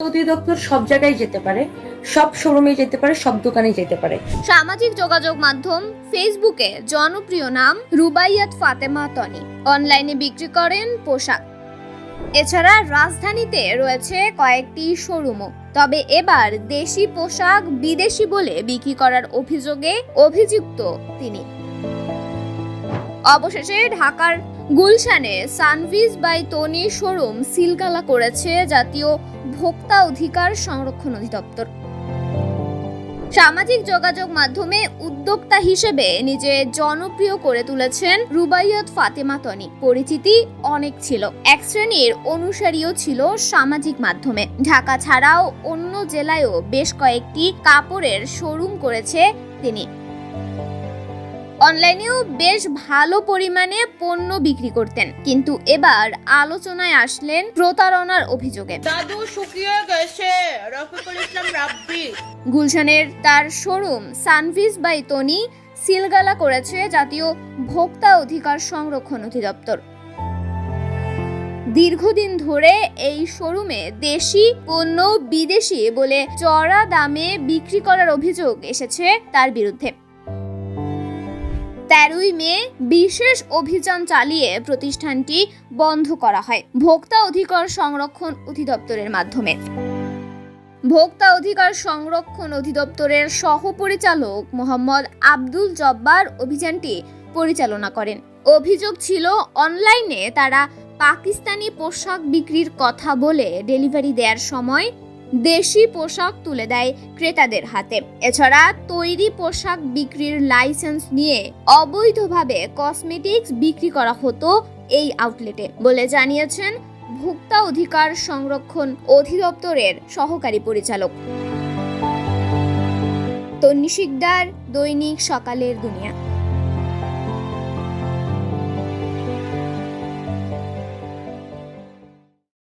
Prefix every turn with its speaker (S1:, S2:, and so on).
S1: অধিদপ্তর সব জায়গায় যেতে পারে, সব শোরুমে যেতে পারে, সব দোকানে যেতে পারে।
S2: সামাজিক যোগাযোগ মাধ্যম ফেসবুকে জনপ্রিয় নাম রুবাইয়াত ফাতেমা তনি। অনলাইনে বিক্রি করেন পোশাক। এছাড়া রাজধানীতে রয়েছে কয়েকটি শোরুমও। তবে এবার দেশি পোশাক বিদেশি বলে বিক্রি করার অভিযোগে অভিযুক্ত তিনি। অবশেষে ঢাকার গুলশানে সানভিজ বাই তনি শোরুম সিলগালা করেছে জাতীয় ভোক্তা অধিকার সংরক্ষণ অধিদপ্তর। সামাজিক যোগাযোগ মাধ্যমে উদ্যোক্তা হিসেবে নিজে জনপ্রিয় করে তুলেছেন রুবাইয়ত ফাতেমা তনি। পরিচিতি অনেক ছিল। এক শ্রেণির অনুসারীও ছিল সামাজিক মাধ্যমে। ঢাকা ছাড়াও অন্য জেলায়ও বেশ কয়েকটি কাপড়ের শোরুম করেছে তিনি। অনলাইনেও বেশ ভালো পরিমাণে পণ্য বিক্রি করতেন। কিন্তু এবার আলোচনায় আসলেন প্রতারণার অভিযোগে।
S3: দাদু শুকিয়ে গেছে। রফিকুল ইসলাম রাব্বি।
S2: গুলশানের তার শোরুম সানভিস বাই তনি সিলগালা করেছে জাতীয় ভোক্তা অধিকার সংরক্ষণ অধিদপ্তর। দীর্ঘদিন ধরে এই শোরুমে দেশি পণ্য বিদেশি বলে চড়া দামে বিক্রি করার অভিযোগ এসেছে তার বিরুদ্ধে। তেরোই মে বিশেষ অভিযান চালিয়ে প্রতিষ্ঠানটি বন্ধ করা হয়। ভোক্তা অধিকার সংরক্ষণ অধিদপ্তরের মাধ্যমে। ভোক্তা অধিকার সংরক্ষণ অধিদপ্তরের সহপরিচালক মোহাম্মদ আব্দুল জব্বার অভিযানটি পরিচালনা করেন। অভিযোগ ছিল, অনলাইনে তারা পাকিস্তানি পোশাক বিক্রির কথা বলে ডেলিভারি দেওয়ার সময় দেশি পোশাক তুলে দেয় ক্রেতাদের হাতে। এছাড়া তৈরি পোশাক বিক্রির লাইসেন্স নিয়ে অবৈধভাবে কসমেটিক্স বিক্রি করা হতো এই আউটলেটে, বলে জানিয়েছেন ভোক্তা অধিকার সংরক্ষণ অধিদপ্তরের সহকারী পরিচালক। তন্নি শিকদার, দৈনিক সকালের দুনিয়া।